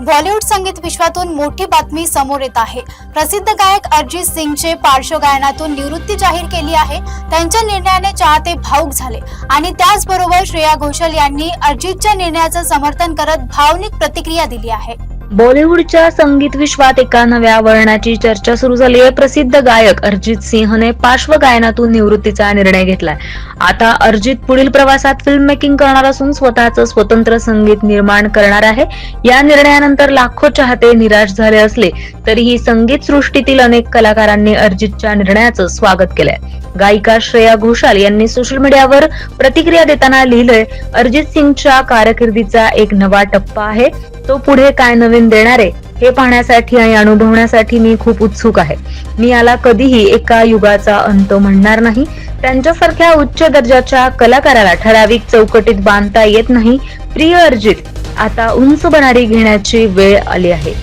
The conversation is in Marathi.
बॉलिवूड संगीत विश्वातून मोठी बातमी समोर येत आहे. प्रसिद्ध गायक अरिजित सिंगचे पार्श्वगायनातून निवृत्ती जाहीर केली आहे. त्यांच्या निर्णयाने चाहते भावुक झाले. आणि त्याचबरोबर श्रेया घोषाल यांनी अरिजितच्या निर्णयाचं समर्थन करत भावनिक प्रतिक्रिया दिली आहे. बॉलिवूडच्या संगीत विश्वात एका नव्या वळणाची चर्चा सुरू झाली आहे. प्रसिद्ध गायक अरिजित सिंहने पार्श्वगायनातून निवृत्तीचा निर्णय घेतलाय. आता अरिजित पुढील प्रवासात फिल्म मेकिंग करणार असून स्वतःचं स्वतंत्र संगीत निर्माण करणार आहे. या निर्णयानंतर लाखो चाहते निराश झाले असले तरीही संगीत सृष्टीतील अनेक कलाकारांनी अरिजितच्या निर्णयाचं स्वागत केलंय. गायिका श्रेया घोषाल यांनी सोशल मीडियावर प्रतिक्रिया देताना लिहिलंय अरिजित सिंगच्या कारकिर्दीचा एक नवा टप्पा आहे. तो पुढे काय नवीन देणारे हे पाहण्यासाठी आणि अनुभवण्यासाठी मी खूप उत्सुक आहे. मी याला कधीही एका युगाचा अंत म्हणणार नाही. त्यांच्यासारख्या उच्च दर्जाच्या कलाकाराला ठराविक चौकटीत बांधता येत नाही. प्रिय अर्जित आता उंच बनारी घेण्याची वेळ आली आहे.